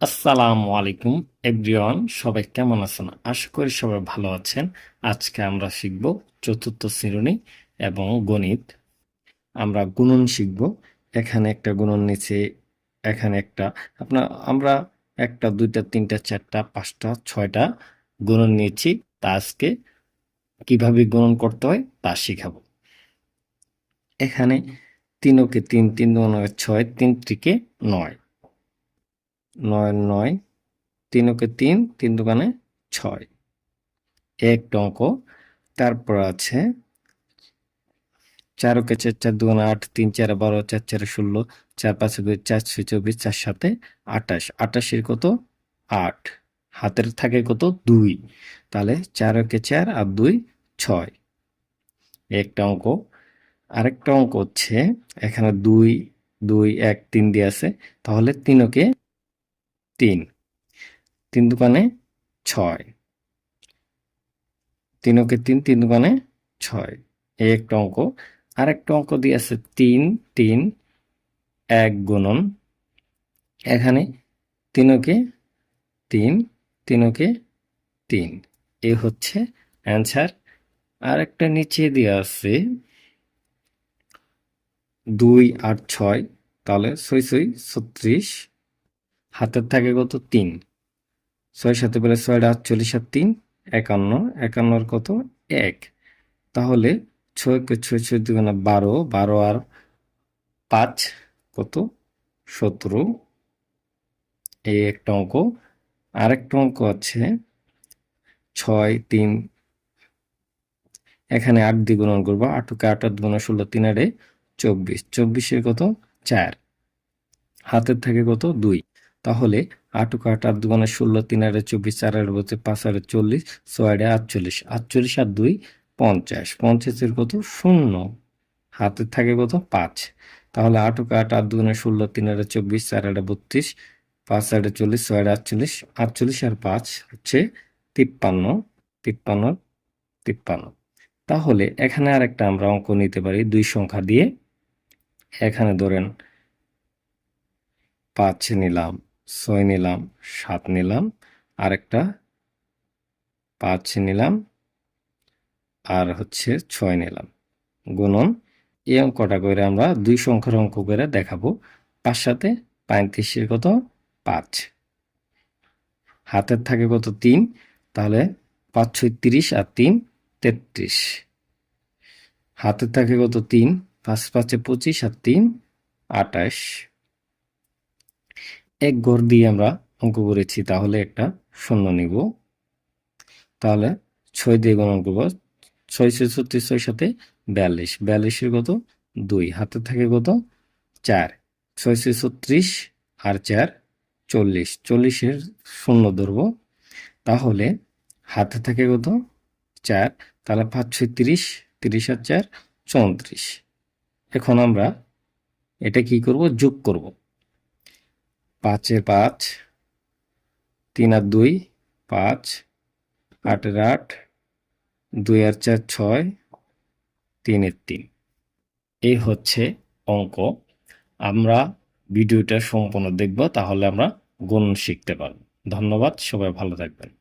আসসালামু আলাইকুম, এভরিওয়ান, সবাই কেমন আছেন? আশা করি সবাই ভালো আছেন। আজকে আমরা শিখব চতুর্থ শ্রেণি এবং গণিত। আমরা গুণন শিখব। এখানে একটা গুণন নিচে, এখানে একটা। আপনার, আমরা একটা, দুইটা, তিনটা, চারটা, পাঁচটা, ছয়টা গুণন নিয়েছি। তা আজকে কীভাবে গুণন করতে হয় তা শিখাবো। এখানে তিনকে তিন তিন ছয়, তিন ত্রিকে নয়। নয় নয়, তিন ওকে তিন তিন দোকানে ছয়। একটা অঙ্ক। তারপর আছে চার ওকে চার চার দোকানে আট, তিন, চার, বারো, চার চার, ষোলো, চার, পাঁচ, দুই, চার, ছয়, চব্বিশ, চার সাথে আটাশ আঠাশের কত? আট। হাতের থাকে কত? দুই। তাহলে চার ওকে চার আর দুই, ছয়। একটা অঙ্ক। আরেকটা অঙ্ক হচ্ছে, এখানে দুই দুই, এক, তিন দিয়ে আছে। তাহলে তিন ওকে তিন। তিন দোকানে ছয়। তিন ওকে তিন তিন দোকানে ছয়। এই একটা অঙ্ক। আর একটা অঙ্ক দিয়ে আছে তিন তিন, এক গুণন। এখানে তিনকে তিন তিনকে তিন। এ হচ্ছে অ্যান্সার আর একটা নিচে দিয়ে আছে দুই আর ছয়। তাহলে ছয় ছয় ছত্রিশ। হাতের থাকে কত? তিন। ছয় সাথে পেলে ছয়টা আটচল্লিশ আর তিন, একান্ন। একান্নর কত? এক। তাহলে ছয়কে ছয় ছয় দুগুণা বারো বারো আর পাঁচ কত? সতেরো। এই একটা অঙ্ক। আরেকটা অঙ্ক আছে। ছয়, তিন। এখানে আট দিয়ে গুণন করব। আটকে আট আট গুণ ষোলো, তিন আটে চব্বিশ। চব্বিশের কত? চার। হাতের থাকে কত? দুই। তাহলে আটক আট আট দুগুণে ষোলো, তিন আড়ে চব্বিশ, চার আড়ে বলতে পাঁচ আড়ে চল্লিশ, ছয় আড়ে আটচল্লিশ আটচল্লিশ আর দুই পঞ্চাশ। পঞ্চাশের কত? শূন্য। হাতের থাকে কত? পাঁচ। তাহলে আটক আট আট দুগুণে ষোলো, তিন আড়ে চব্বিশ, চার আড়ে বত্রিশ, পাঁচ আড়ে চল্লিশ, ছয় আড়ে আটচল্লিশ আটচল্লিশ আর পাঁচ হচ্ছে তিপ্পান্ন তিপ্পান্ন তিপ্পান্ন। তাহলে এখানে আরেকটা আমরা অঙ্ক নিতে পারি, দুই সংখ্যা দিয়ে। এখানে ধরেন পাঁচ নিলাম। ছয় নিলাম, সাত নিলাম, আরেকটা পাঁচ নিলাম, আর হচ্ছে ছয় নিলাম। গুণন, এই অঙ্কটা করে আমরা দুই সংখ্যার অঙ্ক করে দেখাবো। পাঁচ সাথে পঁয়ত্রিশের কত? পাঁচ। হাতের থাকে কত? তিন। তাহলে পাঁচ ছয় তিরিশ আর তিন তেত্রিশ। হাতের থাকে কত? তিন। পাঁচ পাঁচে পঁচিশ আর তিন আটাশ এক ঘর দিয়ে আমরা অঙ্ক করেছি, তাহলে একটা শূন্য নিব। তাহলে ছয় দিয়ে গণন করব, ছয় ছয় ছত্রিশ ছয় সাথে বিয়াল্লিশ। বিয়াল্লিশের কত? দুই। হাতে থাকে কত? চার। ছয় ছয় ছত্রিশ আর চার চল্লিশ। চল্লিশের শূন্য ধরব। তাহলে হাতে থাকে কত? চার। তাহলে পাঁচ ছয় তিরিশ তিরিশ আর চার চৌত্রিশ। এখন আমরা এটা কি করব? যোগ করব। পাঁচের পাঁচ, তিন আর দুই, পাঁচ, আটের আট, দুই আর চার, ছয় তিনের তিন। এই হচ্ছে অঙ্ক। আমরা ভিডিওটা সম্পূর্ণ দেখব, তাহলে আমরা গুণ শিখতে পারব। ধন্যবাদ, সবাই ভালো থাকবেন।